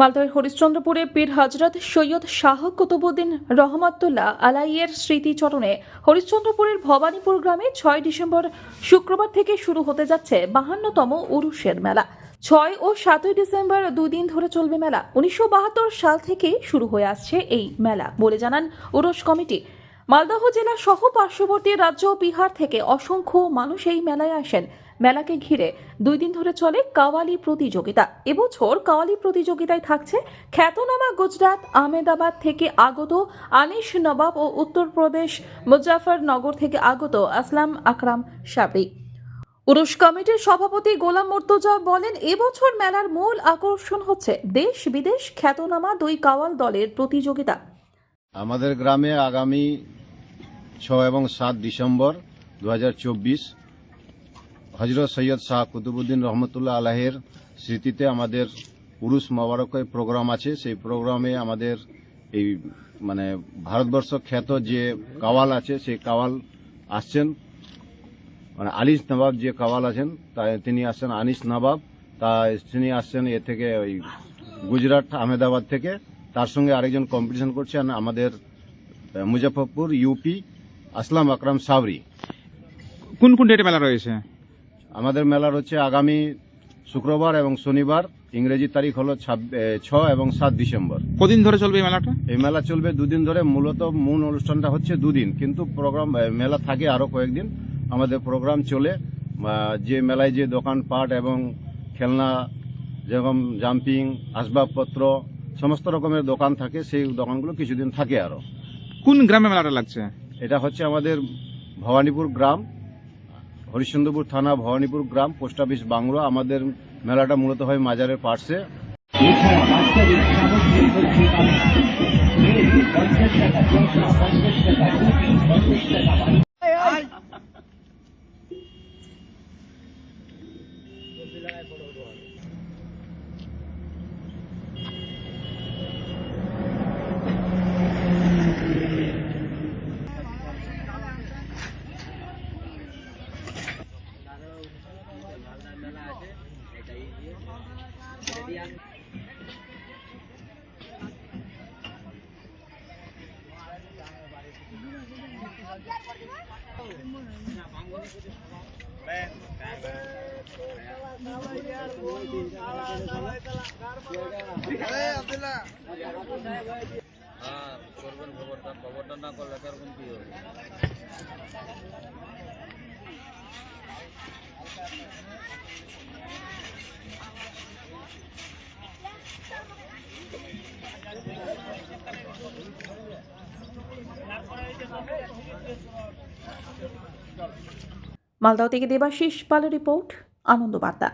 মালদহের হরিশ্চন্দ্রপুরে পীর হজরত সৈয়দ শাহ কুতুবুদ্দিন রহমতুল্লাহ আলাইয়ের স্মৃতিচরণে হরিশ্চন্দ্রপুরের ভবানীপুর গ্রামে ছয় ডিসেম্বর শুক্রবার থেকে শুরু হতে যাচ্ছে বাহান্নতম উরুষের মেলা। ছয় ও সাতই ডিসেম্বর দুই দিন ধরে চলবে মেলা। উনিশশো বাহাত্তর সাল থেকে শুরু হয়ে আসছে এই মেলা, বলে জানান উরুষ কমিটি। মালদহ জেলা সহ পার্শ্ববর্তী রাজ্য বিহার থেকে অসংখ্য মানুষ এই মেলায় আসেন। মেলাকে ঘিরে দুই দিন ধরে চলে কাওয়ালি প্রতিযোগিতা। এবছর কাওয়ালি প্রতিযোগিতায় থাকছে খ্যাতনামা গুজরাট, আহমেদাবাদ থেকে আগত আনিস নবাব ও উত্তরপ্রদেশ মুজাফরনগর থেকে আগত আসলাম আকরাম সাবরি। উরুষ কমিটির সভাপতি গোলাম মর্তজা বলেন, এবছর মেলার মূল আকর্ষণ হচ্ছে দেশ বিদেশ খ্যাতনামা দুই কাওয়াল দলের প্রতিযোগিতা। আমাদের গ্রামে আগামী ছ এবং সাত ডিসেম্বর দুই হাজার চব্বিশ হজরত সৈয়দ শাহ কুতুবুদ্দিন রহমতুল্লাহ আলাহের স্মৃতিতে আমাদের পুরুষ মোবারকের প্রোগ্রাম আছে। সেই প্রোগ্রামে আমাদের এই মানে ভারতবর্ষ খ্যাত যে কাওয়াল আছে সেই কাওয়াল আসছেন। মানে আনিস নবাব যে কাওয়াল আছেন তা তিনি আসছেন আনিস নবাব। তা তিনি আসছেন এ থেকে ওই গুজরাট আহমেদাবাদ থেকে। তার সঙ্গে আরেকজন কম্পিটিশন করছেন আমাদের আহ, মুজফ্ফরপুর ইউপি আসলাম আকরাম সাবরি। কোন কোন ডেটে মেলা রয়েছে? আমাদের মেলার হচ্ছে আগামী শুক্রবার এবং শনিবার। ইংরেজি তারিখ হলো ছ এবং সাত ডিসেম্বর। কদিন ধরে চলবে এই মেলাটা? এই মেলা চলবে দুদিন ধরে। মূলত মূল অনুষ্ঠানটা হচ্ছে দুদিন। কিন্তু প্রোগ্রাম মেলা থাকে আরও কয়েকদিন। আমাদের প্রোগ্রাম চলে। যে মেলায় যে দোকানপাট এবং খেলনা যেরকম জাম্পিং আসবাবপত্র সমস্ত রকমের দোকান থাকে সেই দোকানগুলো কিছুদিন থাকে আরও। কোন গ্রামে মেলাটা লাগছে? এটা হচ্ছে আমাদের ভবানীপুর গ্রাম। হরিশ্চন্দ্রপুর থানা ভবানীপুর গ্রাম পোস্ট অফিস বাংলো। আমাদের মেলাটা মূলত হয় মাজারের পার্শ্বে। হ্যাঁ করবেন খবরটা খবরটা না করলে কেরকম কি হবে মালদহ থেকে দেবাশিস পালের রিপোর্ট আনন্দ বার্তা